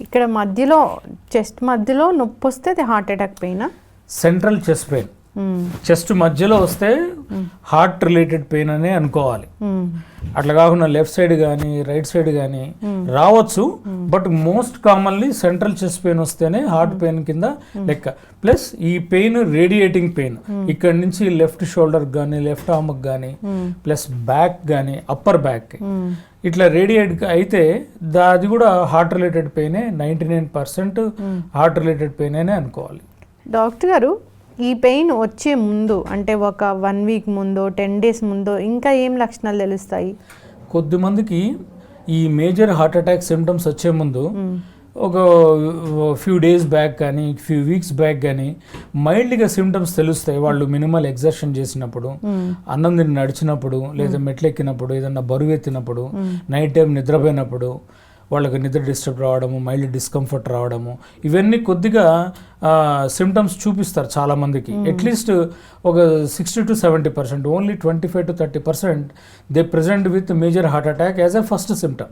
ఇక్కడ మధ్యలో చెస్ట్ మధ్యలో నొప్పి వస్తే అది హార్ట్ అటాక్ పెయినా సెంట్రల్ చెస్ట్ పెయిన్ చెస్ట్ మధ్యలో వస్తే హార్ట్ రిలేటెడ్ పెయిన్ అనే అనుకోవాలి. అట్లా కాకుండా లెఫ్ట్ సైడ్ కానీ రైట్ సైడ్ కానీ రావచ్చు. But most commonly central chest pain వస్తేనే హార్ట్ పెయిన్ కింద లెక్క. ప్లస్ ఈ పెయిన్ రేడియేటింగ్ పెయిన్. ఇక్కడ నుంచి లెఫ్ట్ షోల్డర్ కానీ లెఫ్ట్ ఆర్మ్కి కానీ ప్లస్ బ్యాక్ కానీ అప్పర్ బ్యాక్ ఇట్లా రేడియేట్ అయితే అది కూడా heart related పెయినే ninety nine percent heart related pain అనే అనుకోవాలి. డాక్టర్ గారు ఈ పెయిన్ వచ్చే ముందు అంటే ఒక వన్ వీక్ ముందో టెన్ డేస్ ముందో ఇంకా ఏం లక్షణాలు తెలుస్తాయి? కొద్దిమందికి ఈ మేజర్ హార్ట్ అటాక్ సిమ్టమ్స్ వచ్చే ముందు ఒక ఫ్యూ డేస్ బ్యాక్ కానీ ఫ్యూ వీక్స్ బ్యాక్ కానీ మైల్డ్గా సిమ్టమ్స్ తెలుస్తాయి వాళ్ళు మినిమల్ ఎగ్జర్షన్ చేసినప్పుడు అన్నం తిని నడిచినప్పుడు లేదా మెట్లు ఎక్కినప్పుడు ఏదన్నా బరువు ఎత్తినప్పుడు నైట్ టైం నిద్రపోయినప్పుడు వాళ్ళకి నిద్ర డిస్టర్బ్ రావడము మైల్డ్ డిస్కంఫర్ట్ రావడము ఇవన్నీ కొద్దిగా సిమ్టమ్స్ చూపిస్తారు చాలా మందికి అట్లీస్ట్ ఒక sixty to seventy percent only twenty five to thirty percent they present with major heart attack as a first symptom.